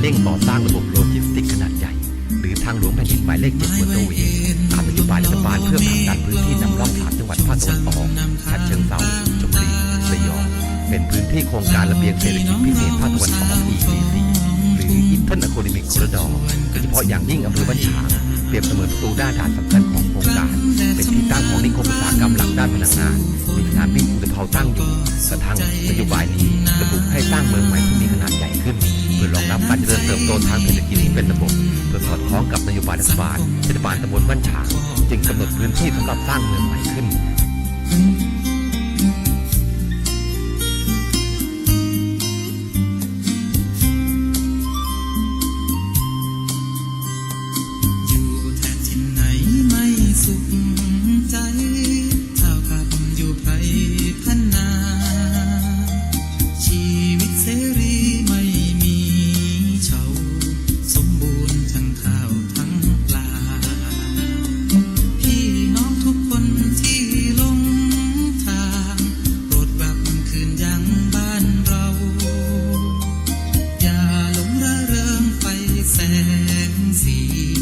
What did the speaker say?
เร่งบ่อสร้างระบบโลจิสติกขนาดใหญ่ หรือทางหลวงแผ่นดินหมายเลขเจ็ดบนโดเองขาดนโยบายรัฐบาลเพื่อผลักดันพื้นที่นำร่องสามจังหวัดภาคตะวันออกฉะเชิงเทราชลบุรีระยอง เป็นพื้นที่โครงการระเบียงเศรษฐกิจพิเศษภาคตะวันออก ECC หรือ Eastern Economic Corridor โดยเฉพาะอย่างยิ่งอำเภอบ้านฉางเปรียบเสมือนประตูด้านด่านสำคัญของโครงการ เป็นที่ตั้งของนิคมอุตสาหกรรมหลักด้านพลังงาน มีสนามบินอุตภเปาตั้งอยู่กระทั่งนโยบายนี้ระบุให้สร้างเมืองใหม่ การเจริญเติบโตทางเศรษฐกิจที่เป็นระบบเพื่อสอดคล้องกับนโยบายรัฐบาลเทศบาลตำบลบ้านฉางจึงกำหนดพื้นที่สำหรับสร้างเมืองใหม่ขึ้น อยู่แทนที่ไหนไม่สุข อย่